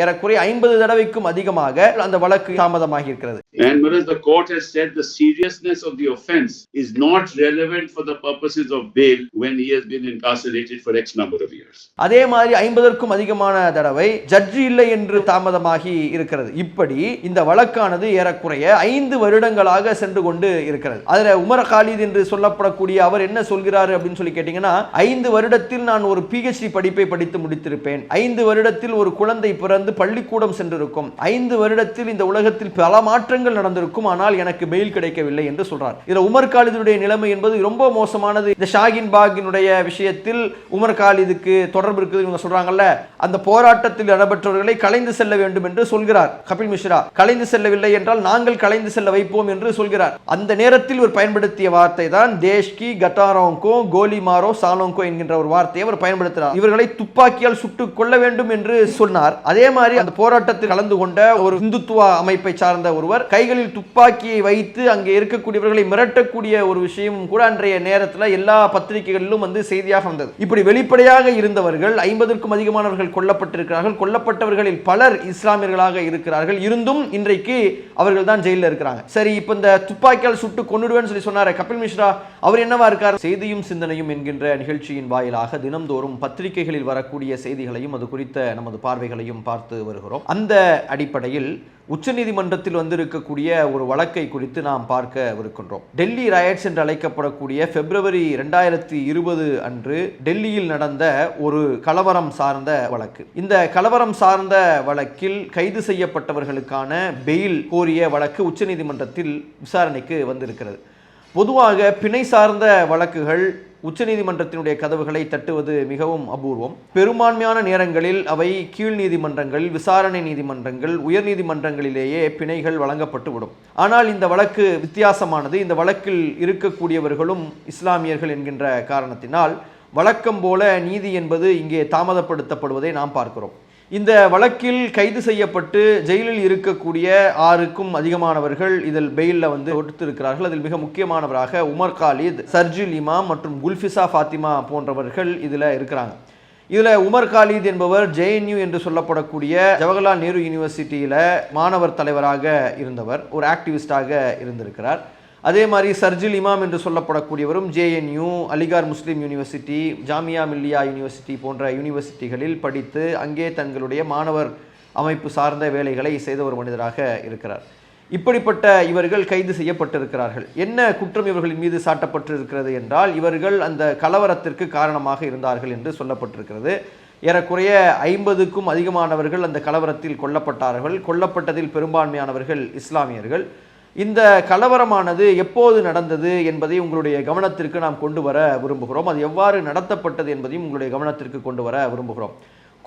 ஏறக்குறைய ஐம்பது தடவைக்கும் அதிகமாக அந்த வழக்கு தாமதமாகி இருக்கிறது. And whereas the court has said the seriousness of the offense is not relevant for the purposes of bail when he has been incarcerated for X number of years. அதே மாதிரி ஐம்பதற்கும் அதிகமான தடவை ஜட்ஜி இல்லை என்று தாமதமாகி இருக்கிறது. இப்படி இந்த வழக்கானது ஏறக்குறைய ஐந்து வருடங்களாக சென்று கொண்டு இருக்கிறது. அதுல உமர் காலித் என்று சொல்லப்படக்கூடிய அவர் என்ன சொல்கிறாரு அப்படின்னு சொல்லி கேட்டீங்கன்னா ஐந்து வருடத்தில் நான் ஒரு பிஹெச்டி படிப்பை படித்து முடித்திருப்பேன். ஐந்து வருடத்தில் ஒரு குழந்தை பிறந்து பள்ளிக்கூடம் சென்றிருக்கும். ஐந்து வருடத்தில் இந்த உலகத்தில் பல மாற்றங்கள் நடந்திருக்கும். ஆனால் எனக்கு பெயில் கிடைக்கவில்லை என்று சொல்றார். இதுல உமர் காலிதுடைய நிலைமை என்பது ரொம்ப மோசமானது. இந்த ஷாகின் பாகினுடைய விஷயத்தில் உமர் காலிதுக்கு தொடர்பு இருக்குது இவங்க சொல்றாங்கல்ல. அந்த போராட்டத்தில் இடம்பெற்றவர்களை கலைந்து செல்ல வேண்டும் என்று சொல்கிறார். கபில் மிஸ்ரா கலைந்து செல்லவில்லை என்றால் நாங்கள் கலைந்து செல்ல வைப்போம் என்று சொல்கிறார். அந்த நேரத்தில் இவர் பயன்படுத்திய வார்த்தை தான் தேஷ்கி கட்டாரோங்கோ கோலிமாரோ சாலோங்கோ என்கின்ற ஒரு வார்த்தையை அவர் பயன்படுத்தினார் இவர்களை துப்பாக்கியால் சுட்டுக் கொள்ள வேண்டும் என்று சொன்னார். அதே மாதிரி அந்த போராட்டத்தில் கலந்து கொண்ட ஒரு இந்துத்துவ அமைப்பை சார்ந்த ஒருவர் கைகளில் துப்பாக்கியை வைத்து அங்கே இருக்கக்கூடியவர்களை மிரட்டக்கூடிய ஒரு விஷயமும் கூட அன்றைய நேரத்தில் எல்லா பத்திரிகைகளிலும் வந்து செய்தியாக வந்தது. இப்படி வெளிப்படையாக இருந்தவர்கள் ஐம்பதற்கும் அதிகமானவர்கள் கொல்லப்பட்டிருக்கிறார்கள். கொல்லப்பட்டவர்களில் பலர் இஸ்லாமியர்களாக இருக்கிறார்கள். இருந்தும் இன்றைக்கு அவர்கள் தான் ஜெயிலில் இருக்கிறாங்க. சரி இப்போ இந்த துப்பாக்கியால் சுட்டு கொண்டுடுவேன்னு சொல்லி சொன்னார் கபில் மிஸ்ரா அவர் என்னவா இருக்கார்? செய்தியும் சிந்தனையும் என்கின்ற நிகழ்ச்சியின் வாயிலாக தினம்தோறும் பத்திரிகைகளில் வரக்கூடிய செய்திகளையும் அது குறித்த நமது பார்வைகளையும் பார்த்து வருகிறோம். அந்த அடிப்படையில் உச்சநீதிமன்றத்தில் வந்திருக்கக்கூடிய ஒரு வழக்கை குறித்து நாம் பார்க்க இருக்கின்றோம். டெல்லி ரயட்ஸ் என்று அழைக்கப்படக்கூடிய பிப்ரவரி ரெண்டாயிரத்தி இருபது அன்று டெல்லியில் நடந்த ஒரு கலவரம் சார்ந்த வழக்கு. இந்த கலவரம் சார்ந்த வழக்கில் கைது செய்யப்பட்டவர்களுக்கான பெயில் கோரிய வழக்கு உச்சநீதிமன்றத்தில் விசாரணைக்கு வந்திருக்கிறது. பொதுவாக பிணை சார்ந்த வழக்குகள் உச்சநீதிமன்றத்தினுடைய கதவுகளை தட்டுவது மிகவும் அபூர்வம். பெரும்பான்மையான நேரங்களில் அவை கீழ் நீதிமன்றங்கள் விசாரணை நீதிமன்றங்கள் உயர் நீதிமன்றங்களிலேயே பிணைகள் வழங்கப்பட்டு விடும் ஆனால் இந்த வழக்கு வித்தியாசமானது. இந்த வழக்கில் இருக்கக்கூடியவர்களும் இஸ்லாமியர்கள் என்கின்ற காரணத்தினால் வழக்கம் போல நீதி என்பது இங்கே தாமதப்படுத்தப்படுவதை நாம் பார்க்கிறோம். இந்த வழக்கில் கைது செய்யப்பட்டு ஜெயிலில் இருக்கக்கூடிய ஆறுக்கும் அதிகமானவர்கள் இதில் பெயிலில் வந்து ஒடுத்திருக்கிறார்கள் அதில் மிக முக்கியமானவராக உமர் காலித் சர்ஜில் இமாம் மற்றும் குல்ஃபிசா ஃபாத்திமா போன்றவர்கள் இதில் இருக்கிறாங்க. இதில் உமர் காலித் என்பவர் ஜேஎன்யூ என்று சொல்லப்படக்கூடிய ஜவஹர்லால் நேரு யூனிவர்சிட்டியில் மாணவர் தலைவராக இருந்தவர் ஒரு ஆக்டிவிஸ்டாக இருந்திருக்கிறார். அதே மாதிரி சர்ஜில் இமாம் என்று சொல்லப்படக்கூடியவரும் JNU Aligarh Muslim university Jamia Millia university போன்ற யூனிவர்சிட்டிகளில் படித்து அங்கே தங்களுடைய மாணவர் அமைப்பு சார்ந்த வேலைகளை செய்த ஒரு மனிதராக இருக்கிறார். இப்படிப்பட்ட இவர்கள் கைது செய்யப்பட்டிருக்கிறார்கள். என்ன குற்றம் இவர்களின் மீது சாட்டப்பட்டிருக்கிறது என்றால் இவர்கள் அந்த கலவரத்திற்கு காரணமாக இருந்தார்கள் என்று சொல்லப்பட்டிருக்கிறது. ஏறக்குறைய ஐம்பதுக்கும் அதிகமானவர்கள் அந்த கலவரத்தில் கொல்லப்பட்டார்கள். கொல்லப்பட்டதில் பெரும்பான்மையானவர்கள் இஸ்லாமியர்கள். இந்த கலவரமானது எப்போது நடந்தது என்பதை உங்களுடைய கவனத்திற்கு நாம் கொண்டு வர விரும்புகிறோம். அது எவ்வாறு நடத்தப்பட்டது என்பதையும் உங்களுடைய கவனத்திற்கு கொண்டு வர விரும்புகிறோம்.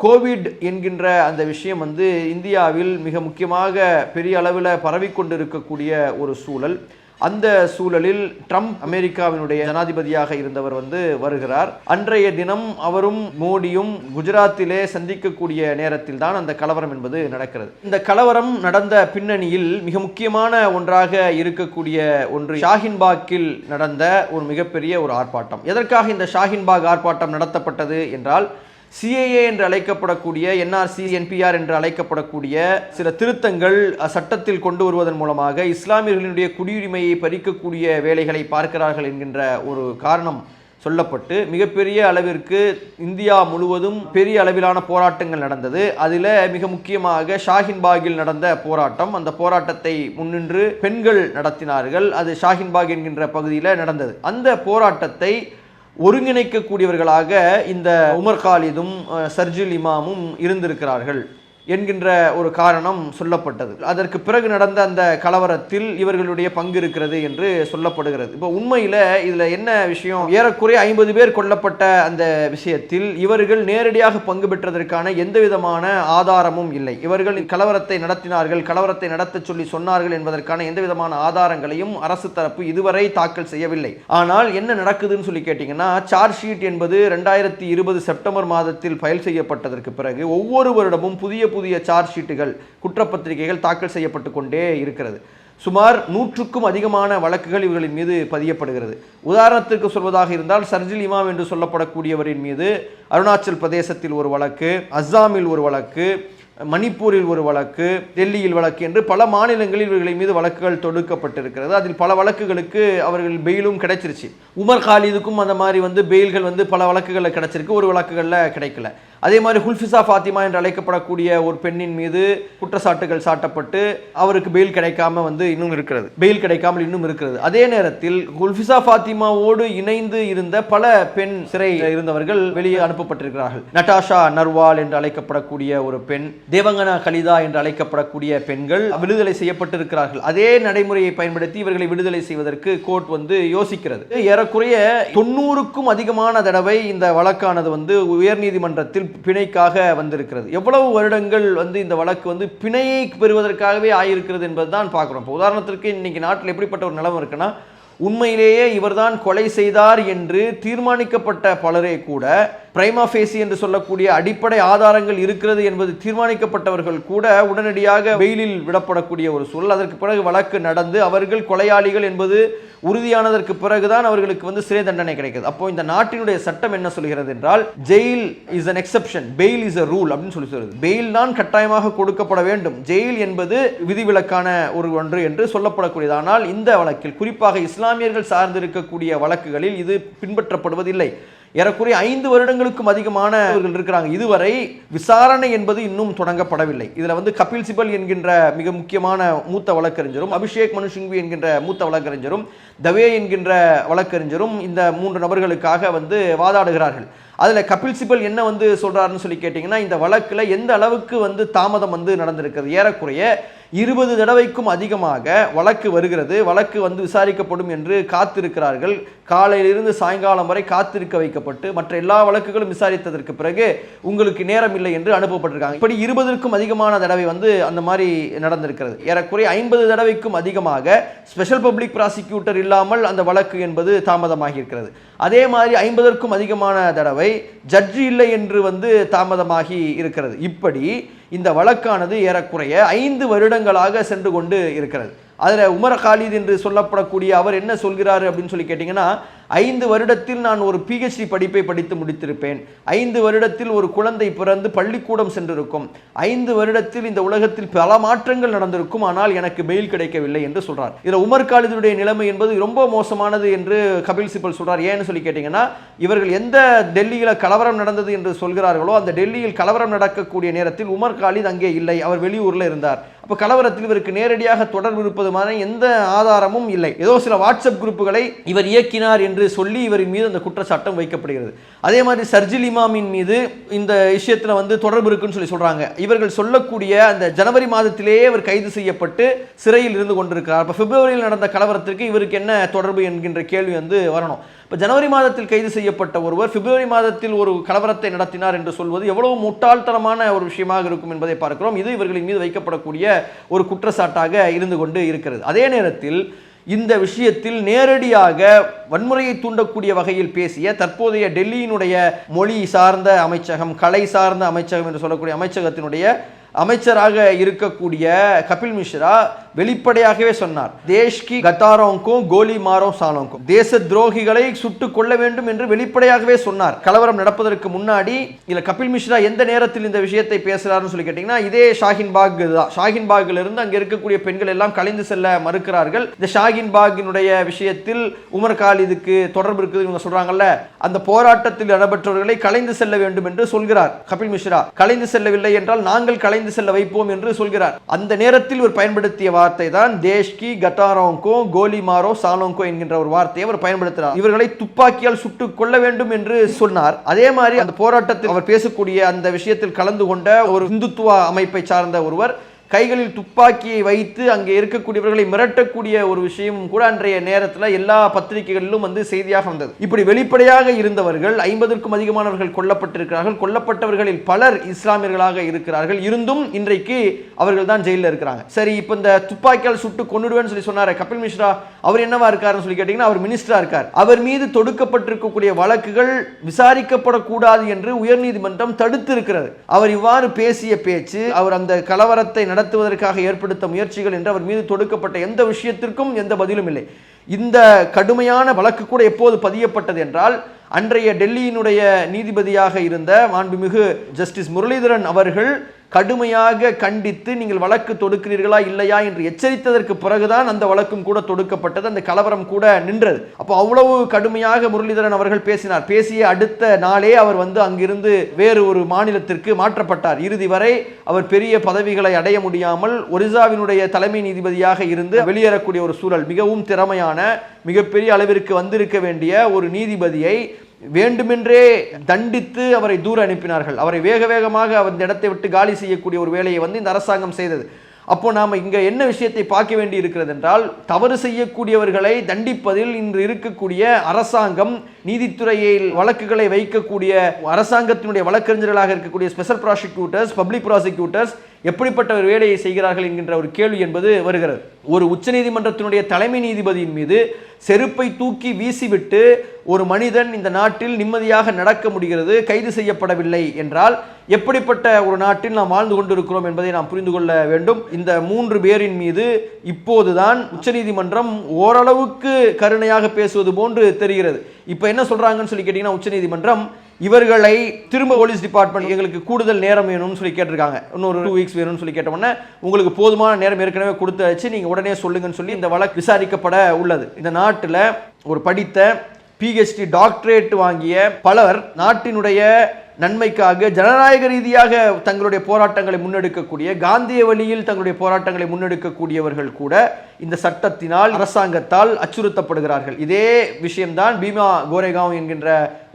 கோவிட் என்கின்ற அந்த விஷயம் வந்து இந்தியாவில் மிக முக்கியமாக பெரிய அளவில் பரவிக்கொண்டிருக்கக்கூடிய ஒரு சூழல். அந்த சூழலில் ட்ரம்ப் அமெரிக்காவினுடைய ஜனாதிபதியாக இருந்தவர் வந்து வருகிறார். அன்றைய தினம் அவரும் மோடியும் குஜராத்திலே சந்திக்கக்கூடிய நேரத்தில் தான் அந்த கலவரம் என்பது நடக்கிறது. இந்த கலவரம் நடந்த பின்னணியில் மிக முக்கியமான ஒன்றாக இருக்கக்கூடிய ஒன்று ஷாஹின்பாக்கில் நடந்த ஒரு மிகப்பெரிய ஒரு ஆர்ப்பாட்டம். எதற்காக இந்த ஷாஹின்பாக் ஆர்ப்பாட்டம் நடத்தப்பட்டது என்றால் சிஏஏ என்று அழைக்கப்படக்கூடிய என்ஆர்சி என்பிஆர் என்று அழைக்கப்படக்கூடிய சில திருத்தங்கள் சட்டத்தில் கொண்டு வருவதன் மூலமாக இஸ்லாமியர்களினுடைய குடியுரிமையை பறிக்கக்கூடிய வேலைகளை பார்க்கிறார்கள் என்கின்ற ஒரு காரணம் சொல்லப்பட்டு மிகப்பெரிய அளவிற்கு இந்தியா முழுவதும் பெரிய அளவிலான போராட்டங்கள் நடந்தது. அதில் மிக முக்கியமாக ஷாஹின்பாகில் நடந்த போராட்டம். அந்த போராட்டத்தை முன்னின்று பெண்கள் நடத்தினார்கள். அது ஷாஹின்பாக் என்கின்ற பகுதியில் நடந்தது. அந்த போராட்டத்தை ஒருங்கிணைக்கக்கூடியவர்களாக இந்த உமர் காலிதும் சர்ஜில் இமாமும் இருந்திருக்கிறார்கள். என்கின்ற ஒரு காரணம் சொல்லப்பட்டது. அதற்கு பிறகு நடந்த அந்த கலவரத்தில் இவர்களுடைய பங்கு இருக்கிறது என்று சொல்லப்படுகிறது. இப்போ உண்மையில் இதில் என்ன விஷயம்? ஏறக்குறைய ஐம்பது பேர் கொல்லப்பட்ட அந்த விஷயத்தில் இவர்கள் நேரடியாக பங்கு பெற்றதற்கான எந்த விதமான ஆதாரமும் இல்லை. இவர்கள் கலவரத்தை நடத்தினார்கள் கலவரத்தை நடத்த சொல்லி சொன்னார்கள் என்பதற்கான எந்த விதமான ஆதாரங்களையும் அரசு தரப்பு இதுவரை தாக்கல் செய்யவில்லை. ஆனால் என்ன நடக்குதுன்னு சொல்லி கேட்டிங்கன்னா சார்ஜ் ஷீட் என்பது ரெண்டாயிரத்தி இருபது செப்டம்பர் மாதத்தில் ஃபைல் செய்யப்பட்டதற்கு பிறகு ஒவ்வொரு வருடமும் புதிய புதிய சார்ஜ் ஷீட்டுகள் குற்றப்பத்திரிகைகள் தாக்கல் செய்யப்பட்டு கொண்டே இருக்கிறது. சுமார் நூற்றுக்கும் அதிகமான வழக்குகள் இவர்களின் மீது பதியப்படுகிறது. உதாரணத்திற்கு சொல்வதாக இருந்தால் சர்ஜில் இமாம் என்று சொல்லப்படக்கூடியவரின் மீது அருணாச்சல் பிரதேசத்தில் ஒரு வழக்கு அஸ்ஸாமில் ஒரு வழக்கு மணிப்பூரில் ஒரு வழக்கு டெல்லியில் வழக்கு என்று பல மாநிலங்களில் இவர்களின் மீது வழக்குகள் தொடுக்கப்பட்டிருக்கிறது. அதில் பல வழக்குகளுக்கு அவர்கள் பெயிலும் கிடைச்சிருச்சு. உமர் காலிதுக்கும் அந்த மாதிரி வந்து பெயில்கள் வந்து பல வழக்குகளில் கிடைச்சிருக்கு. ஒரு வழக்குகளில் கிடைக்கல. அதே மாதிரி ஹுல்ஃபிசா ஃபாத்திமா என்று அழைக்கப்படக்கூடிய ஒரு பெண்ணின் மீது குற்றச்சாட்டுகள் சாட்டப்பட்டு அவருக்கு பெயில் கிடைக்காம வந்து இன்னும் இருக்கிறது. பெயில் கிடைக்காமல் இன்னும் இருக்கிறது. அதே நேரத்தில் ஹுல்ஃபிசா ஃபாத்திமாவோடு இணைந்து இருந்த பல பெண் சிறை இருந்தவர்கள் வெளியே அனுப்பப்பட்டிருக்கிறார்கள். நட்டாஷா நர்வால் என்று அழைக்கப்படக்கூடிய ஒரு பெண் தேவங்கனா கலிதா என்று அழைக்கப்படக்கூடிய பெண்கள் விடுதலை செய்யப்பட்டிருக்கிறார்கள். அதே நடைமுறையை பயன்படுத்தி இவர்களை விடுதலை செய்வதற்கு கோர்ட் வந்து யோசிக்கிறது. ஏறக்குறைய தொண்ணூறுக்கும் அதிகமான தடவை இந்த வழக்கானது வந்து உயர்நீதிமன்றத்தில் பிணைக்காக வந்திருக்கிறது. எவ்வளவு வருடங்கள் வந்து இந்த வழக்கு வந்து பிணையை பெறுவதற்காகவே ஆயிருக்கிறது என்பதுதான் பார்க்குறோம். இப்போ உதாரணத்திற்கு இன்றைக்கி நாட்டில் எப்படிப்பட்ட ஒரு நிலவரம் இருக்குன்னா உண்மையிலேயே இவர்தான் கொலை செய்தார் என்று தீர்மானிக்கப்பட்ட பலரே கூட பிரைமா ஃபேசி என்று சொல்லக்கூடிய அடிப்படை ஆதாரங்கள் இருக்கிறது என்பது தீர்மானிக்கப்பட்டவர்கள் கூட உடனடியாக வெயிலில் விடப்படக்கூடிய ஒரு சூழல். அதற்கு பிறகு வழக்கு நடந்து அவர்கள் கொலையாளிகள் என்பது உறுதியானதற்கு பிறகுதான் அவர்களுக்கு வந்து சிறை தண்டனை கிடைக்குது அப்போ இந்த நாட்டினுடைய சட்டம் என்ன சொல்கிறது என்றால் jail is an exception bail is a rule அப்படின்னு சொல்லி சொல்லுது. பெயில் தான் கட்டாயமாக கொடுக்கப்பட வேண்டும். ஜெயில் என்பது விதிவிலக்கான ஒரு ஒன்று என்று சொல்லப்படக்கூடியது. ஆனால் இந்த வழக்கில் குறிப்பாக இஸ்லாமியர்கள் சார்ந்திருக்கக்கூடிய வழக்குகளில் இது பின்பற்றப்படுவதில்லை. ஏறக்குறைய ஐந்து வருடங்களுக்கும் அதிகமானவர்கள் இருக்கிறாங்க. இதுவரை விசாரணை என்பது இன்னும் தொடங்கப்படவில்லை. இதில் வந்து கபில் சிபல் என்கின்ற மிக முக்கியமான மூத்த வழக்கறிஞரும் அபிஷேக் மனுஷிங்வி என்கின்ற மூத்த வழக்கறிஞரும் தவே என்கின்ற வழக்கறிஞரும் இந்த மூன்று நபர்களுக்காக வந்து வாதாடுகிறார்கள். அதில் கபில் சிபல் என்ன வந்து சொல்கிறாருன்னு சொல்லி கேட்டிங்கன்னா இந்த வழக்கில் எந்த அளவுக்கு வந்து தாமதம் வந்து நடந்திருக்கிறது? ஏறக்குறைய இருபது தடவைக்கும் அதிகமாக வழக்கு வருகிறது. வழக்கு வந்து விசாரிக்கப்படும் என்று காத்திருக்கிறார்கள். காலையிலிருந்து சாயங்காலம் வரை காத்திருக்க வைக்கப்பட்டு மற்ற எல்லா வழக்குகளும் விசாரித்ததற்கு பிறகு உங்களுக்கு நேரம் இல்லை என்று அனுப்பப்பட்டிருக்காங்க. இப்படி இருபதற்கும் அதிகமான தடவை வந்து அந்த மாதிரி நடந்திருக்கிறது. ஏறக்குறைய ஐம்பது தடவைக்கும் அதிகமாக ஸ்பெஷல் பப்ளிக் ப்ராசிக்யூட்டர் இல்லாமல் அந்த வழக்கு என்பது தாமதமாகி இருக்கிறது அதே மாதிரி ஐம்பதற்கும் அதிகமான தடவை ஜட்ஜி இல்லை என்று வந்து தாமதமாகி இருக்கிறது. இப்படி இந்த வழக்கானது ஏறக்குறைய ஐந்து வருடங்களாக சென்று கொண்டு இருக்கிறது. அதில் உமர் காலித் என்று சொல்லப்படக்கூடிய அவர் என்ன சொல்கிறார் அப்படின்னு சொல்லி கேட்டிங்கன்னா ஐந்து வருடத்தில் நான் ஒரு பிஹெச்டி படிப்பை படித்து முடித்திருப்பேன். ஐந்து வருடத்தில் ஒரு குழந்தை பிறந்து பள்ளிக்கூடம் சென்றிருக்கும். ஐந்து வருடத்தில் இந்த உலகத்தில் பல மாற்றங்கள் நடந்திருக்கும். ஆனால் எனக்கு மெயில் கிடைக்கவில்லை என்று சொல்றார். இதில் உமர் காலிதுடைய நிலைமை என்பது ரொம்ப மோசமானது என்று கபில் சிபல் சொல்றார். ஏன்னு சொல்லி கேட்டீங்கன்னா இவர்கள் எந்த டெல்லியில் கலவரம் நடந்தது என்று சொல்கிறார்களோ அந்த டெல்லியில் கலவரம் நடக்கக்கூடிய நேரத்தில் உமர் காலித் அங்கே இல்லை. அவர் வெளியூரில் இருந்தார். அப்போ கலவரத்தில் இவருக்கு நேரடியாக தொடர்பு இருப்பதுமான எந்த ஆதாரமும் இல்லை. ஏதோ சில வாட்ஸ்அப் குரூப்புகளை இவர் இயக்கினார் என்று என்று சொல்லி இவரின் மீது அந்த குற்றச்சாட்டம் வைக்கப்படுகிறது. அதே மாதிரி சர்ஜில் இமாமின் மீது இந்த விஷயத்தில் வந்து தொடர்பு இருக்குன்னு சொல்லி சொல்கிறாங்க இவர்கள் சொல்லக்கூடிய அந்த ஜனவரி மாதத்திலேயே அவர் கைது செய்யப்பட்டு சிறையில் இருந்து கொண்டிருக்கிறார். அப்போ பிப்ரவரியில் நடந்த கலவரத்திற்கு இவருக்கு என்ன தொடர்பு என்கின்ற கேள்வி வந்து வரணும். இப்போ ஜனவரி மாதத்தில் கைது செய்யப்பட்ட ஒருவர் பிப்ரவரி மாதத்தில் ஒரு கலவரத்தை நடத்தினார் என்று சொல்வது எவ்வளவு முட்டாள்தனமான ஒரு விஷயமாக இருக்கும் என்பதை பார்க்கிறோம். இது இவர்களின் மீது வைக்கப்படக்கூடிய ஒரு குற்றச்சாட்டாக இருந்து கொண்டு இருக்கிறது. அதே நேரத்தில் இந்த விஷயத்தில் நேரடியாக வன்முறையை தூண்டக்கூடிய வகையில் பேசிய தற்போதைய டெல்லியினுடைய மொழி சார்ந்த அமைச்சகம் கலை சார்ந்த அமைச்சகம் என்று சொல்லக்கூடிய அமைச்சகத்தினுடைய அமைச்சராக இருக்கக்கூடிய கபில் மிஸ்ரா வெளிப்படையாகவே சொன்னார். தேஷ்கி கத்தாரோங்கும் கோலி மாரோ சாலோங்கும் தேச துரோகிகளை சுட்டுக் கொள்ள வேண்டும் என்று வெளிப்படையாகவே சொன்னார். கலவரம் நடப்பதற்கு முன்னாடி இல்ல கபில் மிஸ்ரா எந்த நேரத்தில் இந்த விஷயத்தை பேசுறாருன்னு சொல்லி கேட்டீங்கன்னா இதே ஷாஹின்பாக் தான். ஷாஹின்பாக்ல இருந்து அங்க இருக்கக்கூடிய பெண்கள் எல்லாம் கலைந்து செல்ல மறுக்கிறார்கள். இந்த ஷாஹின்பாகினுடைய விஷயத்தில் உமர் காலிதுக்கு தொடர்பு இருக்குது இவங்க சொல்றாங்கல்ல. அந்த போராட்டத்தில் இடம்பெற்றவர்களை கலைந்து செல்ல வேண்டும் என்று சொல்கிறார் கபில் மிஸ்ரா. கலைந்து செல்லவில்லை என்றால் நாங்கள் கலைந்து செல்ல வைப்போம் என்று சொல்கிறார். அந்த நேரத்தில் ஒரு பயன்படுத்திய வார்த்தை தான் தேஷ்கி கட்டாரோங்கோ கோலிமாரோ சாலோங்கோ என்கின்ற ஒரு வார்த்தையை அவர் பயன்படுத்தினார். இவர்களை துப்பாக்கியால் சுட்டுக் கொள்ள வேண்டும் என்று சொன்னார். அதே மாதிரி அந்த போராட்டத்தில் அவர் பேசக்கூடிய அந்த விஷயத்தில் கலந்து கொண்ட ஒரு இந்துத்துவ அமைப்பை சார்ந்த ஒருவர் கைகளில் துப்பாக்கியை வைத்து அங்கே இருக்கக்கூடியவர்களை மிரட்டக்கூடிய ஒரு விஷயமும் கூட அன்றைய நேரத்தில் எல்லா பத்திரிகைகளிலும் வந்து செய்தியாக வந்தது. இப்படி வெளிப்படையாக இருந்தவர்கள் ஐம்பதற்கும் அதிகமானவர்கள் கொல்லப்பட்டிருக்கிறார்கள். கொல்லப்பட்டவர்களில் பலர் இஸ்லாமியர்களாக இருக்கிறார்கள். இருந்தும் இன்றைக்கு அவர்கள் தான் ஜெயிலில் இருக்கிறாங்க. சரி இப்போ இந்த துப்பாக்கியால் சுட்டு கொண்டுடுவேன்னு சொல்லி சொன்னார் கபில் மிஸ்ரா அவர் என்னவா இருக்காருன்னு சொல்லி கேட்டிங்கன்னா அவர் மினிஸ்டராக இருக்கார். அவர் மீது தொடுக்கப்பட்டிருக்கக்கூடிய வழக்குகள் விசாரிக்கப்படக்கூடாது என்று உயர்நீதிமன்றம் தடுத்து இருக்கிறது அவர் இவ்வாறு பேசிய பேச்சு அவர் அந்த கலவரத்தை நடத்துவதற்காக ஏற்படுத்த முயற்சிகள் என்று அவர் மீது தொடுக்கப்பட்ட எந்த விஷயத்திற்கும் எந்த பதிலும் இல்லை. இந்த கடுமையான வழக்கு கூட எப்போது பதியப்பட்டது என்றால் அன்றைய டெல்லியினுடைய நீதிபதியாக இருந்த மாண்புமிகு ஜஸ்டிஸ் முரளிதரன் அவர்கள் கடுமையாக கண்டித்து நீங்கள் வழக்கு தொடுக்கிறீர்களா இல்லையா என்று எச்சரித்ததற்கு பிறகுதான் அந்த வழக்கும் கூட தொடுக்கப்பட்டது. அந்த கலவரம் கூட நின்றது. அப்போ அவ்வளவு கடுமையாக முரளிதரன் அவர்கள் பேசினார். பேசிய அடுத்த நாளே அவர் வந்து அங்கிருந்து வேறு ஒரு மாநிலத்திற்கு மாற்றப்பட்டார். இறுதி வரை அவர் பெரிய பதவிகளை அடைய முடியாமல் ஒரிசாவினுடைய தலைமை நீதிபதியாக இருந்து வெளியேறக்கூடிய ஒரு சூழல் மிகவும் திறமையான மிகப்பெரிய அளவிற்கு வந்திருக்க வேண்டிய ஒரு நீதிபதியை வேண்டுமென்றே தண்டித்து அவரை தூர அனுப்பினார்கள். அவரை வேக வேகமாக அந்த இடத்தை விட்டு காலி செய்யக்கூடிய ஒரு வேலையை வந்து இந்த அரசாங்கம் செய்தது. அப்போ நாம் இங்கே என்ன விஷயத்தை பார்க்க வேண்டி இருக்கிறது என்றால் தவறு செய்யக்கூடியவர்களை தண்டிப்பதில் இன்று இருக்கக்கூடிய அரசாங்கம் நீதித்துறையில் வழக்குகளை வைக்கக்கூடிய அரசாங்கத்தினுடைய வழக்கறிஞர்களாக இருக்கக்கூடிய ஸ்பெஷல் ப்ராசிக்யூட்டர்ஸ் பப்ளிக் ப்ராசிக்யூட்டர்ஸ் எப்படிப்பட்ட ஒரு வேலையை செய்கிறார்கள் என்கின்ற ஒரு கேள்வி என்பது வருகிறது. ஒரு உச்சநீதிமன்றத்தினுடைய தலைமை நீதிபதியின் மீது செருப்பை தூக்கி வீசிவிட்டு ஒரு மனிதன் இந்த நாட்டில் நிம்மதியாக நடக்க முடிகிறது கைது செய்யப்படவில்லை என்றால் எப்படிப்பட்ட ஒரு நாட்டில் நாம் வாழ்ந்து கொண்டிருக்கிறோம் என்பதை நாம் புரிந்து கொள்ள வேண்டும். இந்த மூன்று பேரின் மீது இப்போதுதான் உச்சநீதிமன்றம் ஓரளவுக்கு கருணையாக பேசுவது போன்று தெரிகிறது. இப்போ என்ன சொல்கிறாங்கன்னு சொல்லி கேட்டிங்கன்னா உச்சநீதிமன்றம் இவர்களை திரும்ப போலீஸ் டிபார்ட்மெண்ட் எங்களுக்கு கூடுதல் நேரம் வேணும்னு சொல்லி கேட்டிருக்காங்க. இன்னொரு டூ வீக்ஸ் வேணும்னு சொல்லி கேட்டோம்னா உங்களுக்கு போதுமான நேரம் ஏற்கனவே கொடுத்தாச்சு நீங்கள் உடனே சொல்லுங்கன்னு சொல்லி இந்த வழக்கு விசாரிக்கப்பட உள்ளது. இந்த நாட்டில் ஒரு படித்த பிஹெச்டி டாக்டரேட் வாங்கிய பலர் நாட்டினுடைய நன்மைக்காக ஜனநாயக ரீதியாக தங்களுடைய போராட்டங்களை முன்னெடுக்கக்கூடிய காந்திய வழியில் தங்களுடைய போராட்டங்களை முன்னெடுக்கக்கூடியவர்கள் கூட இந்த சட்டத்தினால் அரசாங்கத்தால் அச்சுறுத்தப்படுகிறார்கள். இதே விஷயம்தான் பீமா கோரேகாவ் என்கின்ற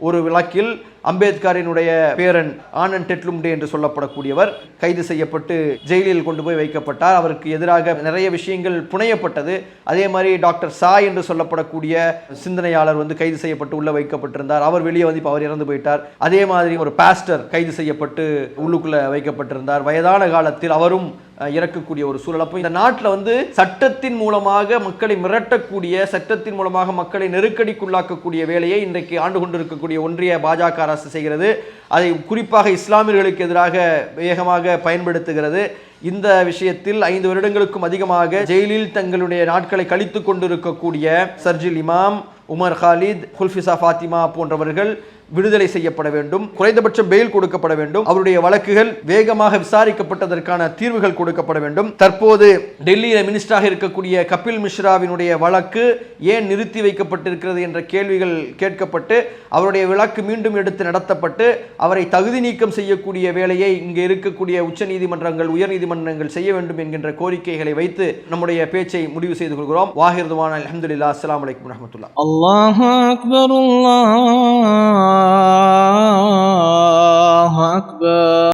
ஒரு வழக்கில் அம்பேத்கரினுடைய பேரன் ஆனந்த் டெட்லும்டே என்று சொல்லப்படக்கூடியவர் கைது செய்யப்பட்டு ஜெயிலில் கொண்டு போய் வைக்கப்பட்டார். அவருக்கு எதிராக நிறைய விஷயங்கள் புனையப்பட்டது. அதே மாதிரி டாக்டர் சா என்று சொல்லப்படக்கூடிய சிந்தனையாளர் வந்து கைது செய்யப்பட்டு உள்ள வைக்கப்பட்டிருந்தார். அவர் வெளியே வந்து இப்போ அவர் இறந்து போயிட்டார். அதே மாதிரி ஒரு பாஸ்டர் கைது செய்யப்பட்டு உள்ளுக்குள்ள வைக்கப்பட்டிருந்தார். வயதான காலத்தில் அவரும் இறக்கக்கூடிய ஒரு சூழல். அப்போ இந்த நாட்டில் வந்து சட்டத்தின் மூலமாக மக்களை மிரட்டக்கூடிய சட்டத்தின் மூலமாக மக்களை நெருக்கடிக்குள்ளாக்கக்கூடிய வேலையை இன்றைக்கு ஆண்டு கொண்டிருக்கக்கூடிய ஒன்றிய பாஜக அரசு செய்கிறது. அதை குறிப்பாக இஸ்லாமியர்களுக்கு எதிராக வேகமாக பயன்படுத்துகிறது. இந்த விஷயத்தில் ஐந்து வருடங்களுக்கும் அதிகமாக ஜெயிலில் தங்களுடைய நாட்களை கழித்து கொண்டிருக்கக்கூடிய சர்ஜில் இமாம் உமர் ஹாலித் குல்ஃபிசா ஃபாத்திமா போன்றவர்கள் விடுதலை செய்யப்பட வேண்டும் குறைந்தபட்சம் பெயில் கொடுக்கப்பட வேண்டும். அவருடைய வழக்குகள் வேகமாக விசாரிக்கப்பட்டதற்கான தீர்வுகள் கொடுக்கப்பட வேண்டும். தற்போது டெல்லியில் மினிஸ்டராக இருக்கக்கூடிய கபில் மிஸ்ராவினுடைய வழக்கு ஏன் நிறுத்தி வைக்கப்பட்டிருக்கிறது என்ற கேள்விகள் கேட்கப்பட்டு அவருடைய விளக்கு மீண்டும் எடுத்து நடத்தப்பட்டு அவரை தகுதி நீக்கம் செய்யக்கூடிய வேலையை இங்கே இருக்கக்கூடிய உச்சநீதிமன்றங்கள் உயர்நீதிமன்றங்கள் செய்ய வேண்டும் என்கின்ற கோரிக்கைகளை வைத்து நம்முடைய பேச்சை முடிவு செய்து கொள்கிறோம். வாஹிர்துவான அலமதுல்லா அஸ்லாம் வலைக்கம் வரமத்துல்லா அல்லாஹ் அக்பர் اللہ اکبر